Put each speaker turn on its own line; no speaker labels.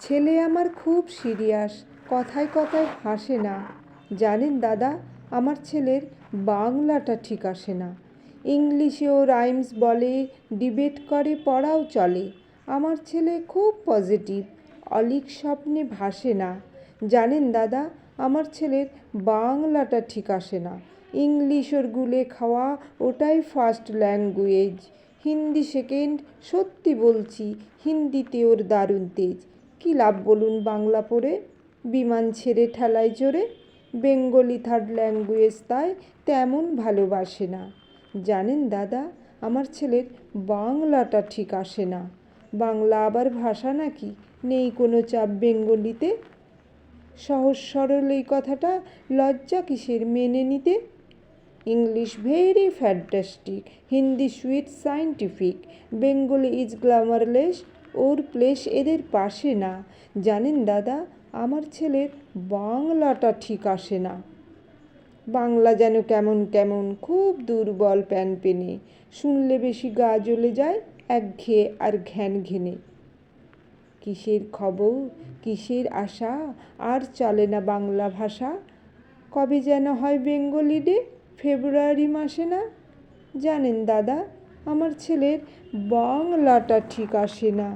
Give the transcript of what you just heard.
ছেলে আমার খুব সিরিয়াস, কথায় কথায় হাসে না। জানেন দাদা, আমার ছেলের বাংলাটা ঠিক আসে না। ইংলিশেও রাইমস বলে, ডিবেট করে, পড়াও চলে। আমার ছেলে খুব পজিটিভ, অলিক স্বপ্নে ভাসে না। জানেন দাদা, আমার ছেলের বাংলাটা ঠিক আসে না। ইংলিশ ওর গুলে খাওয়া, ওটাই ফার্স্ট ল্যাঙ্গুয়েজ। হিন্দি সেকেন্ড, সত্যি বলছি, হিন্দিতে ওর দারুণ তেজ। কী লাভ বলুন বাংলা পড়ে? বিমান ছেড়ে ঠেলায় চড়ে বেঙ্গলি থার্ড ল্যাঙ্গুয়েজ তাই তেমন ভালোবাসে না। জানেন দাদা, আমার ছেলের বাংলাটা ঠিক আসে না। বাংলা আবার ভাষা নাকি? নেই কোনো চাপ বেঙ্গলিতে? সহজ সরল এই কথাটা লজ্জা কিসের মেনে নিতে? English very fantastic, Hindi sweet scientific, Bengali is glamourless or place এদের পাশে না। জানেন দাদা, আমার ছেলের বাংলাটা ঠিক আসে না। বাংলা যেন কেমন কেমন, খুব দুর্বল প্যান পেনে। শুনলে বেশি গা জ্বলে যায় একঘেয়ে আর ঘ্যান ঘেনে। কিসের খবর, কিসের আশা, আর চলে না বাংলা ভাষা? কবে যেন হয় বেঙ্গলি ডে, ফেব্রুয়ারি মাসে না? জানেন দাদা আমার ছেলের বাংলাটা ঠিক আসে না।